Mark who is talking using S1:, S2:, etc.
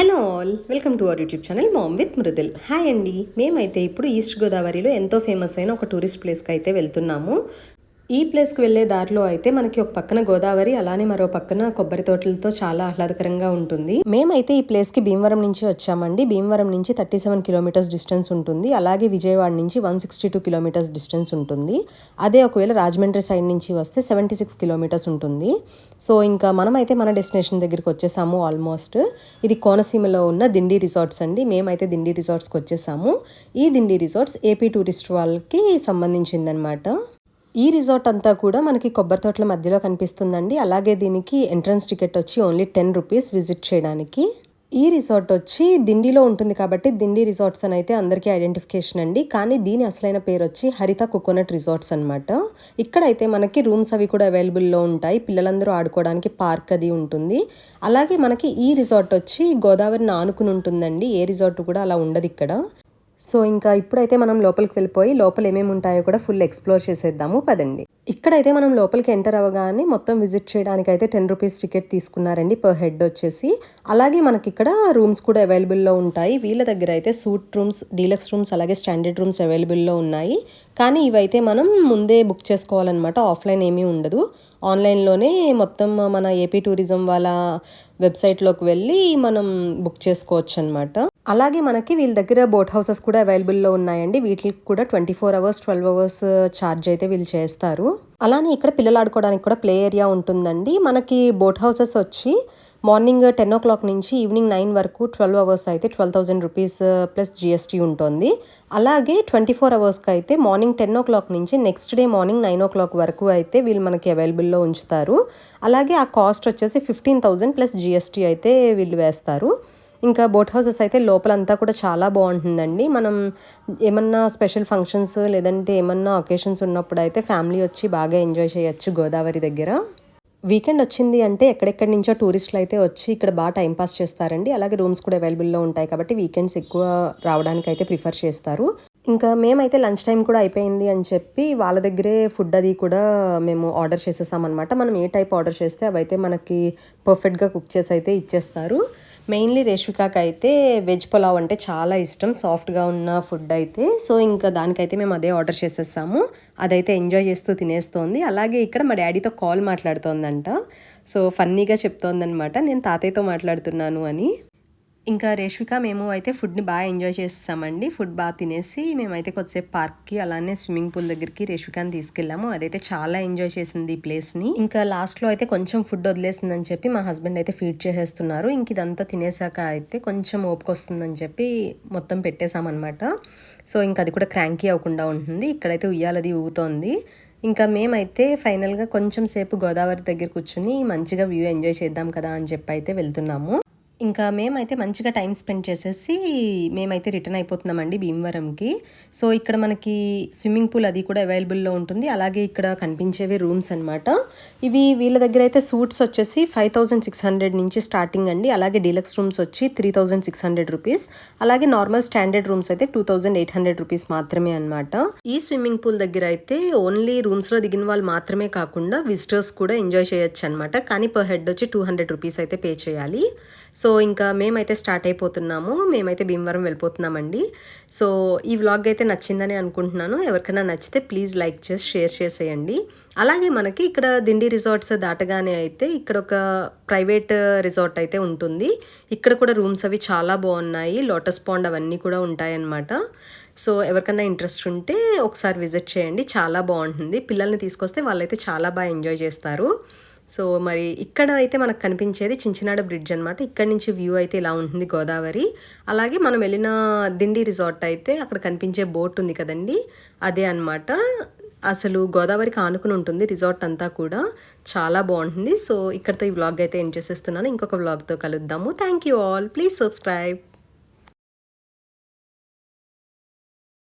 S1: Hello all welcome to our YouTube channel mom with Mridul. Hi అండి మేమైతే ఇప్పుడు east గోదావరిలో ఎంతో ఫేమస్ అయిన ఒక టూరిస్ట్ ప్లేస్కి అయితే వెళ్తున్నాము. ఈ ప్లేస్కి వెళ్ళే దారిలో అయితే మనకి ఒక పక్కన గోదావరి అలానే మరో పక్కన కొబ్బరి తోటలతో చాలా ఆహ్లాదకరంగా ఉంటుంది. మేమైతే ఈ ప్లేస్కి భీమవరం నుంచి వచ్చామండి. భీమవరం నుంచి థర్టీ సెవెన్ కిలోమీటర్స్ డిస్టెన్స్ ఉంటుంది. అలాగే విజయవాడ నుంచి one sixty two kilometres distance ఉంటుంది. అదే ఒకవేళ రాజమండ్రి సైడ్ నుంచి వస్తే సెవెంటీ సిక్స్ కిలోమీటర్స్ ఉంటుంది. సో ఇంకా మనమైతే మన డెస్టినేషన్ దగ్గరికి వచ్చేసాము ఆల్మోస్ట్. ఇది కోనసీమలో ఉన్న దిండి రిసార్ట్స్ అండి. మేమైతే దిండి రిసార్ట్స్కి వచ్చేసాము. ఈ దిండి రిసార్ట్స్ ఏపీ టూరిస్ట్ వాళ్ళకి సంబంధించిందనమాట ఈ రిసార్ట్ అంతా కూడా మనకి కొబ్బరి తోటల మధ్యలో కనిపిస్తుందండి. అలాగే దీనికి ఎంట్రన్స్ టికెట్ వచ్చి ఓన్లీ టెన్ రూపీస్ విజిట్ చేయడానికి. ఈ రిసార్ట్ వచ్చి దిండిలో ఉంటుంది కాబట్టి దిండి రిసార్ట్స్ అని అయితే అందరికీ ఐడెంటిఫికేషన్ అండి. కానీ దీని అసలైన పేరు వచ్చి హరిత కోకోనట్ రిసార్ట్స్ అనమాట ఇక్కడైతే మనకి రూమ్స్ అవి కూడా అవైలబుల్లో ఉంటాయి. పిల్లలందరూ ఆడుకోవడానికి పార్క్ అది ఉంటుంది. అలాగే మనకి ఈ రిసార్ట్ వచ్చి గోదావరిని ఆనుకుని ఉంటుందండి. ఏ రిసార్ట్ కూడా అలా ఉండదు ఇక్కడ. సో ఇంకా ఇప్పుడైతే మనం లోపలికి వెళ్ళిపోయి లోపల ఏమేమి ఉంటాయో కూడా ఫుల్ ఎక్స్ప్లోర్ చేసేద్దాము. పదండి. ఇక్కడైతే మనం లోపలికి ఎంటర్ అవ్వగానే మొత్తం విజిట్ చేయడానికి అయితే టెన్ రూపీస్ టికెట్ తీసుకున్నారండి పర్ హెడ్ వచ్చేసి. అలాగే మనకి ఇక్కడ రూమ్స్ కూడా అవైలబుల్లో ఉంటాయి. వీళ్ళ దగ్గర అయితే సూట్ రూమ్స్ డీలక్స్ రూమ్స్ అలాగే స్టాండర్డ్ రూమ్స్ అవైలబుల్లో ఉన్నాయి. కానీ ఇవైతే మనం ముందే బుక్ చేసుకోవాలన్నమాట. ఆఫ్లైన్ ఏమీ ఉండదు. ఆన్లైన్లోనే మొత్తం మన ఏపీ టూరిజం వాళ్ళ వెబ్సైట్లోకి వెళ్ళి మనం బుక్ చేసుకోవచ్చు అనమాట అలాగే మనకి వీళ్ళ దగ్గర బోట్ హౌసెస్ కూడా అవైలబుల్లో ఉన్నాయండి. వీటికి కూడా twenty four hours twelve hours uh, charge అయితే వీళ్ళు చేస్తారు. అలానే ఇక్కడ పిల్లలు ఆడుకోవడానికి కూడా ప్లే ఏరియా ఉంటుందండి. మనకి బోట్ హౌసెస్ వచ్చి మార్నింగ్ టెన్ ఓ క్లాక్ నుంచి ఈవినింగ్ నైన్ వరకు ట్వెల్వ్ అవర్స్ అయితే twelve thousand rupees uh, plus GST ఉంటుంది. అలాగే ట్వంటీ ఫోర్ అవర్స్కి అయితే మార్నింగ్ టెన్ ఓ క్లాక్ నుంచి next day morning nine o'clock వరకు అయితే వీళ్ళు మనకి అవైలబుల్లో ఉంచుతారు. అలాగే ఆ కాస్ట్ వచ్చేసి ఫిఫ్టీన్ థౌజండ్ ప్లస్ జిఎస్టీ అయితే వీళ్ళు వేస్తారు. ఇంకా బోట్ హౌసెస్ అయితే లోపలంతా కూడా చాలా బాగుంటుందండి. మనం ఏమన్నా స్పెషల్ ఫంక్షన్స్ లేదంటే ఏమన్నా ఒకేషన్స్ ఉన్నప్పుడు అయితే ఫ్యామిలీ వచ్చి బాగా ఎంజాయ్ చేయొచ్చు గోదావరి దగ్గర. వీకెండ్ వచ్చింది అంటే ఎక్కడెక్కడి నుంచో టూరిస్టులు అయితే వచ్చి ఇక్కడ బాగా టైంపాస్ చేస్తారండి. అలాగే రూమ్స్ కూడా అవైలబుల్లో ఉంటాయి కాబట్టి వీకెండ్స్ ఎక్కువ రావడానికి అయితే ప్రిఫర్ చేస్తారు. ఇంకా మేమైతే లంచ్ టైం కూడా అయిపోయింది అని చెప్పి వాళ్ళ దగ్గరే ఫుడ్ అది కూడా మేము ఆర్డర్ చేసేసామన్నమాట. మనం ఏ టైప్ ఆర్డర్ చేస్తే అవైతే మనకి పర్ఫెక్ట్గా కుక్ చేసి అయితే ఇచ్చేస్తారు. మెయిన్లీ రేష్మికాకి అయితే వెజ్ పులావ్ అంటే చాలా ఇష్టం సాఫ్ట్గా ఉన్న ఫుడ్ అయితే. సో ఇంకా దానికైతే మేము అదే ఆర్డర్ చేసేసాము. అదైతే ఎంజాయ్ చేస్తూ తినేస్తోంది. అలాగే ఇక్కడ మా డాడీతో కాల్ మాట్లాడుతోందంట. సో ఫన్నీగా చెప్తోందనమాట నేను తాతయ్యతో మాట్లాడుతున్నాను అని. ఇంకా రేష్విక మేము అయితే ఫుడ్ని బాగా ఎంజాయ్ చేస్తామండి. ఫుడ్ బాగా తినేసి మేమైతే కొద్దిసేపు పార్క్కి అలానే స్విమ్మింగ్ పూల్ దగ్గరికి రేష్వికాని తీసుకెళ్ళాము. అదైతే చాలా ఎంజాయ్ చేసింది ఈ ప్లేస్ని. ఇంకా లాస్ట్లో అయితే కొంచెం ఫుడ్ వదిలేసిందని చెప్పి మా హస్బెండ్ అయితే ఫీడ్ చేసేస్తున్నారు. ఇంక ఇదంతా తినేసాక అయితే కొంచెం ఓపుకొస్తుందని చెప్పి మొత్తం పెట్టేశామన్నమాట. సో ఇంకా అది కూడా క్రాంకీ అవ్వకుండా ఉంటుంది. ఇక్కడైతే ఉయ్యాలది ఊగుతోంది. ఇంకా మేమైతే ఫైనల్గా కొంచెం సేపు గోదావరి దగ్గర కూర్చుని మంచిగా వ్యూ ఎంజాయ్ చేద్దాం కదా అని చెప్పి అయితే వెళ్తున్నాము. ఇంకా మేమైతే మంచిగా టైం స్పెండ్ చేసేసి మేమైతే రిటర్న్ అయిపోతున్నామండి భీమవరంకి. సో ఇక్కడ మనకి స్విమ్మింగ్ పూల్ అది కూడా అవైలబుల్లో ఉంటుంది. అలాగే ఇక్కడ కనిపించేవి రూమ్స్ అనమాట ఇవి వీళ్ళ దగ్గర అయితే సూట్స్ వచ్చేసి ఫైవ్ థౌజండ్ సిక్స్ హండ్రెడ్ నుంచి స్టార్టింగ్ అండి. అలాగే డీలక్స్ రూమ్స్ వచ్చి three thousand six hundred rupees. అలాగే నార్మల్ స్టాండర్డ్ రూమ్స్ అయితే two thousand eight hundred rupees మాత్రమే అనమాట ఈ స్విమ్మింగ్ పూల్ దగ్గర అయితే ఓన్లీ రూమ్స్లో దిగిన వాళ్ళు మాత్రమే కాకుండా విజిటర్స్ కూడా ఎంజాయ్ చేయొచ్చు అనమాట కానీ పర్ హెడ్ వచ్చి టూ హండ్రెడ్ రూపీస్ అయితే పే చేయాలి. సో సో ఇంకా మేమైతే స్టార్ట్ అయిపోతున్నాము. మేమైతే భీమవరం వెళ్ళిపోతున్నామండి. సో ఈ వ్లాగ్ అయితే నచ్చిందని అనుకుంటున్నాను. ఎవరికైనా నచ్చితే ప్లీజ్ లైక్ చేసి షేర్ చేసేయండి. అలాగే మనకి ఇక్కడ దిండి రిసార్ట్స్ దాటగానే అయితే ఇక్కడ ఒక ప్రైవేట్ రిసార్ట్ అయితే ఉంటుంది. ఇక్కడ కూడా రూమ్స్ అవి చాలా బాగున్నాయి. లోటస్ పాండ్ అవన్నీ కూడా ఉంటాయన్నమాట. సో ఎవరికైనా ఇంట్రెస్ట్ ఉంటే ఒకసారి విజిట్ చేయండి. చాలా బాగుంటుంది. పిల్లల్ని తీసుకొస్తే వాళ్ళైతే చాలా బాగా ఎంజాయ్ చేస్తారు. సో మరి ఇక్కడ అయితే మనకు కనిపించేది చించినాడ బ్రిడ్జ్ అనమాట ఇక్కడ నుంచి వ్యూ అయితే ఇలా ఉంటుంది గోదావరి. అలాగే మనం వెళ్ళిన దిండి రిసార్ట్ అయితే అక్కడ కనిపించే బోట్ ఉంది కదండి. అదే అనమాట అసలు గోదావరికి ఆనుకుని ఉంటుంది రిసార్ట్ అంతా కూడా. చాలా బాగుంటుంది. సో ఇక్కడితో ఈ వ్లాగ్ అయితే ఎండ్ చేసేస్తున్నాను. ఇంకొక వ్లాగ్తో కలుద్దాము. Thank you all please subscribe